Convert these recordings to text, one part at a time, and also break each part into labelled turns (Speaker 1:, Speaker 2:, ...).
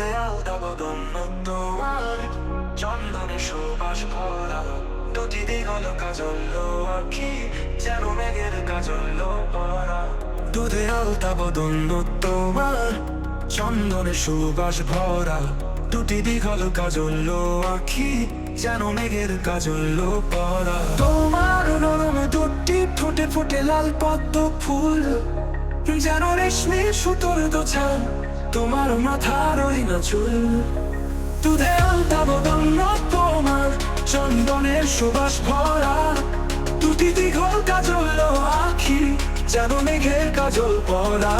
Speaker 1: দুধে আলতা বদন তোমার চন্দনে সুবাস ভরা। দুটি দিগল কাজল আখি যেন মেঘের কাজল পরা দুধে আলতা বদন তোমার চন্দনে সুবাস ভরা দুটি দিঘল কাজল আখি যেন মেঘের কাজল পরা। তোমার নরম দুটি ফুটে ফুটে লাল পদ্ম ফুল। যেন রেশমি সুতোর দোছা তোমার মাথার ওই না চুল। আলতা বদন তোমার, চন্দনের সুবাস ভরা। দুটি দিঘল কাজল আখি, যেন মেঘের কাজল পরা।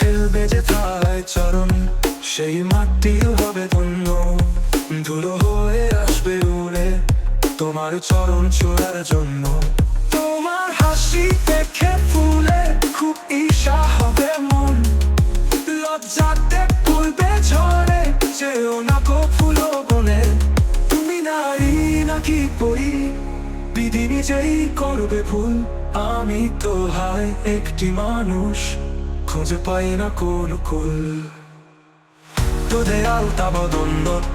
Speaker 1: ফেলবে যে থায় চরণ, সেই মাটিও হবে ধন্য। তোমার চরণ ছোড়ার জন্য। তোমার হাসি দেখে ফুলে খুব ঈর্ষা হবে মন। লজ্জাতে ফুলবে ঝরে, যেও না গো ফুলো বনে। তুমি নারী নাকি পড়ি বিধি নিজেই করবে ভুল, আমি তো হায় একটি মানুষ, খুঁজে পাই না কোন কুল। দুধে আলতা বদন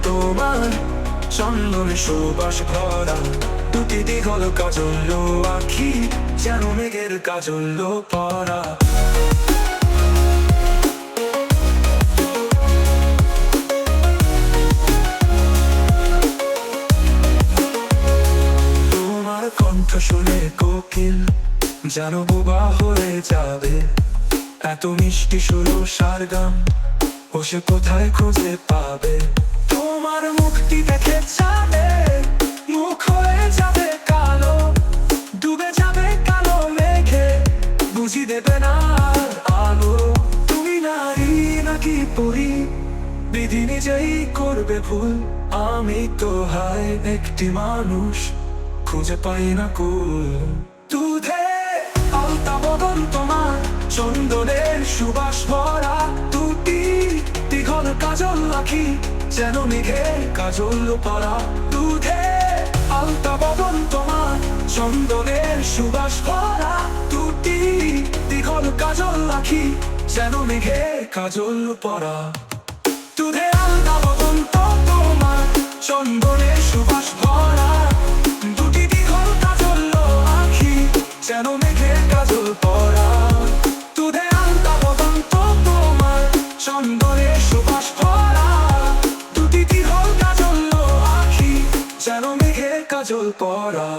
Speaker 1: তোমার চন্দনে সুবাস ভরা। দুটি দিঘল কাজল আখি, যেন মেঘের কাজল পরা তোমার কণ্ঠ শুনে কোকিল, যেন বোবা হয়ে যাবে। এত মিষ্টি সুরো সার গান ও সে কোথায় খুঁজে পাবে? দেবে একটি মানুষ। খুঁজে পাই না কুল। দুধে আলতা বদন তোমার। চন্দনের সুবাস ভরা দুটি দীঘল কাজল আখি, যেন মেঘের কাজল পরা দুধে আলতা বদন তোমার। চন্দনের সুবাস ভরা আখি যেন মেঘের কাজল পরা দুধে আলতা বদন তোমার চন্দনের সুবাস ভরা। দুটি দীঘল কাজল আখি যেন মেঘের কাজল পরা দুধে আলতা বদন তোমার চন্দনের সুবাস ভরা। দুটি দীঘল কাজল আখি যেন মেঘের কাজল পরা